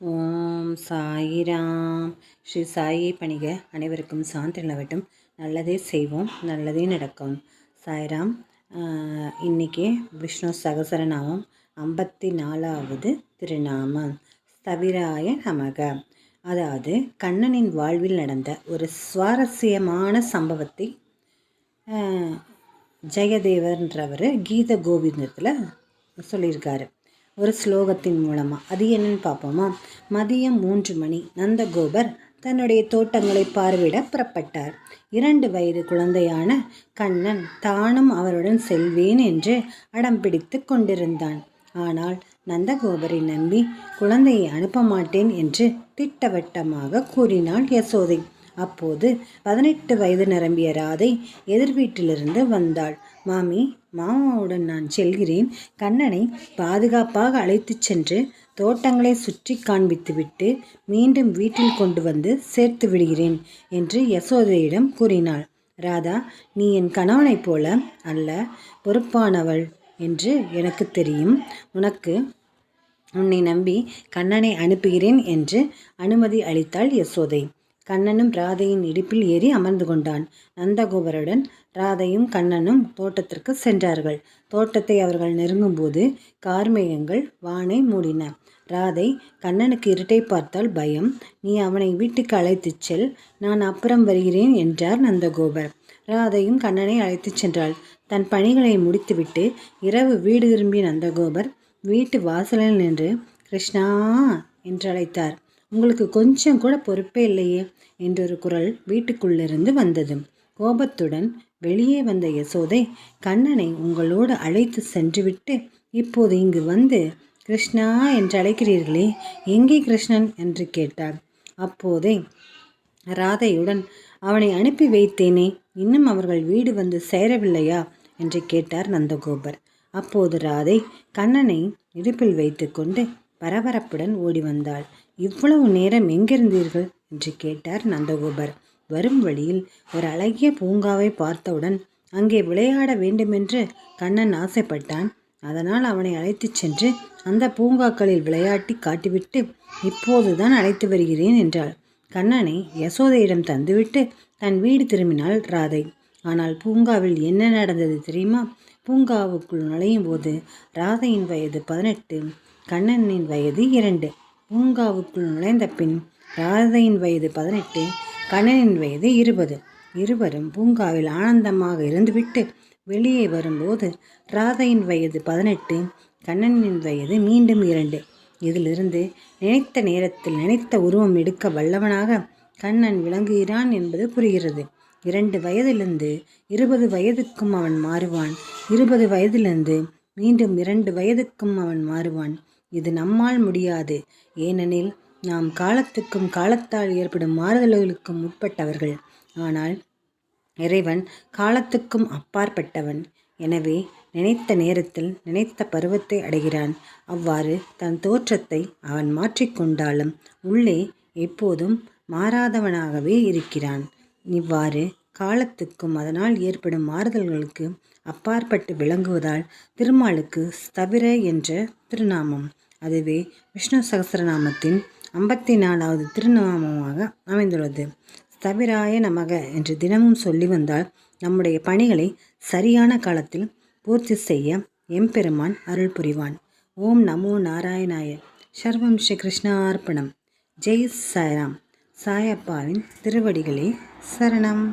ஓம் சாயிராம். ஸ்ரீ சாயை பணிக அனைவருக்கும் சாந்தி நிலவட்டும். நல்லதே செய்வோம் நல்லதே நடக்கும். சாய்ராம் ஆஹ், இன்னைக்கு விஷ்ணு சகசரநாமம் ஐம்பத்தி நாலாவது திருநாமம். ஸ்தவிராய நமக. அதாவது கண்ணனின் வாழ்வில் நடந்த ஒரு சுவாரஸ்யமான சம்பவத்தை ஜெயதேவன்றவர் ஜெயதேவர்ன்றவர் கீத கோவிந்தத்தில் சொல்லியிருக்காரு. ஒரு ஸ்லோகத்தின் மூலமாக அது என்னன்னு பார்ப்போமா? மதியம் மூன்று மணி. நந்தகோபர் தன்னுடைய தோட்டங்களை பார்வையிட புறப்பட்டார். இரண்டு வயது குழந்தையான கண்ணன் தானும் அவருடன் செல்வேன் என்று அடம் பிடித்து கொண்டிருந்தான். ஆனால் நந்தகோபரை நம்பி குழந்தையை அனுப்ப மாட்டேன் என்று திட்டவட்டமாக கூறினாள் யசோதை. அப்போது பதினெட்டு வயது நிரம்பிய ராதை எதிர் வீட்டிலிருந்து வந்தாள். மாமி மாமாவுடன் நான் செல்கிறேன். கண்ணனை பாதுகாப்பாக அழைத்துச் சென்று தோட்டங்களை சுற்றி காண்பித்துவிட்டு மீண்டும் வீட்டில் கொண்டு வந்து சேர்த்து விடுகிறேன் என்று யசோதையிடம் கூறினாள். ராதா நீ என் கணவனைப் போல அல்ல பொறுப்பானவள் என்று எனக்கு தெரியும். உனக்கு உன்னை நம்பி கண்ணனை அனுப்புகிறேன் என்று அனுமதி அளித்தாள் யசோதை. கண்ணனும் ராதையின் இடுப்பில் ஏறி அமர்ந்து கொண்டான். நந்தகோபருடன் ராதையும் கண்ணனும் தோட்டத்திற்கு சென்றார்கள். தோட்டத்தை அவர்கள் நெருங்கும்போது கார்மேகங்கள் வானை மூடின. ராதை கண்ணனுக்கு இருட்டை பார்த்தால் பயம். நீ அவனை வீட்டுக்கு அழைத்துச் செல். நான் அப்புறம் வருகிறேன் என்றார் நந்தகோபர். ராதையும் கண்ணனை அழைத்துச் சென்றாள். தன் பணிகளை முடித்துவிட்டு இரவு வீடு திரும்பிய நந்தகோபர் வீட்டு வாசலில் நின்று கிருஷ்ணா என்றழைத்தார். உங்களுக்கு கொஞ்சம் கூட பொறுப்பே இல்லையே என்றொரு குரல் வீட்டுக்குள்ளிருந்து வந்தது. கோபத்துடன் வெளியே வந்த யசோதை கண்ணனை உங்களோடு அழைத்து சென்றுவிட்டு இப்போது இங்கு வந்து கிருஷ்ணா என்று அழைக்கிறீர்களே எங்கே கிருஷ்ணன்? என்று கேட்டார். அப்போதே ராதையுடன் அவனை அனுப்பி வைத்தேனே இன்னும் அவர்கள் வீடு வந்து சேரவில்லையா? என்று கேட்டார் நந்தகோபர். அப்போது ராதை கண்ணனை இடுப்பில் வைத்துக்கொண்டு பரபரப்புடன் ஓடி வந்தாள். இவ்வளவு நேரம் எங்கிருந்தீர்கள்? என்று கேட்டார் நந்தகோபர். வரும் வழியில் ஒரு அழகிய பூங்காவை பார்த்தவுடன் அங்கே விளையாட வேண்டுமென்று கண்ணன் ஆசைப்பட்டான். அதனால் அவனை அழைத்துச் சென்று அந்த பூங்காக்களில் விளையாட்டி காட்டிவிட்டு இப்போதுதான் அழைத்து வருகிறேன் என்றாள். கண்ணனை யசோதையிடம் தந்துவிட்டு தன் வீடு திரும்பினாள் ராதை. ஆனால் பூங்காவில் என்ன நடந்தது தெரியுமா? பூங்காவுக்குள் நுழையும் போது ராதையின் வயது பதினெட்டு கண்ணனின் வயது இரண்டு. பூங்காவுக்குள் நுழைந்த பின் ராதையின் வயது பதினெட்டு கண்ணனின் வயது இருபது. இருவரும் பூங்காவில் ஆனந்தமாக இருந்துவிட்டு வெளியே வரும்போது ராதையின் வயது பதினெட்டு கண்ணனின் வயது மீண்டும் இரண்டு. இதிலிருந்து நினைத்த நேரத்தில் நினைத்த உருவம் எடுக்க வல்லவனாக கண்ணன் விளங்குகிறான் என்பது புரிகிறது. இரண்டு வயதிலிருந்து இருபது வயதுக்கும் அவன் மாறுவான். இருபது வயதிலிருந்து மீண்டும் இரண்டு வயதுக்கும் அவன் மாறுவான். இது நம்மால் முடியாது. ஏனெனில் நாம் காலத்துக்கும் காலத்தால் ஏற்படும் மாறுதல்களுக்கும் உட்பட்டவர்கள். ஆனால் இறைவன் காலத்துக்கும் அப்பாற்பட்டவன். எனவே நினைத்த நேரத்தில் நினைத்த பருவத்தை அடைகிறான். அவ்வாறு தன் தோற்றத்தை அவன் மாற்றிக்கொண்டாலும் உள்ளே எப்போதும் மாறாதவனாகவே இருக்கிறான். இவ்வாறு காலத்துக்கும் அதனால் ஏற்படும் மாறுதல்களுக்கு அப்பாற்பட்டு விளங்குவதால் திருமாலுக்கு ஸ்தவிர என்ற திருநாமம். அதுவே விஷ்ணு சகசரநாமத்தின் ஐம்பத்தி நாலாவது திருநாமமாக அமைந்துள்ளது. ஸ்தவிராய நமக என்று தினமும் சொல்லி வந்தால் நம்முடைய பணிகளை சரியான காலத்தில் பூர்த்தி செய்ய எம்பெருமான் அருள் புரிவான். ஓம் நமோ நாராயணாய. சர்வம் ஸ்ரீ கிருஷ்ணார்ப்பணம் ஜெய் சாய்ராம். சாயப்பாவின் திருவடிகளே சரணம்.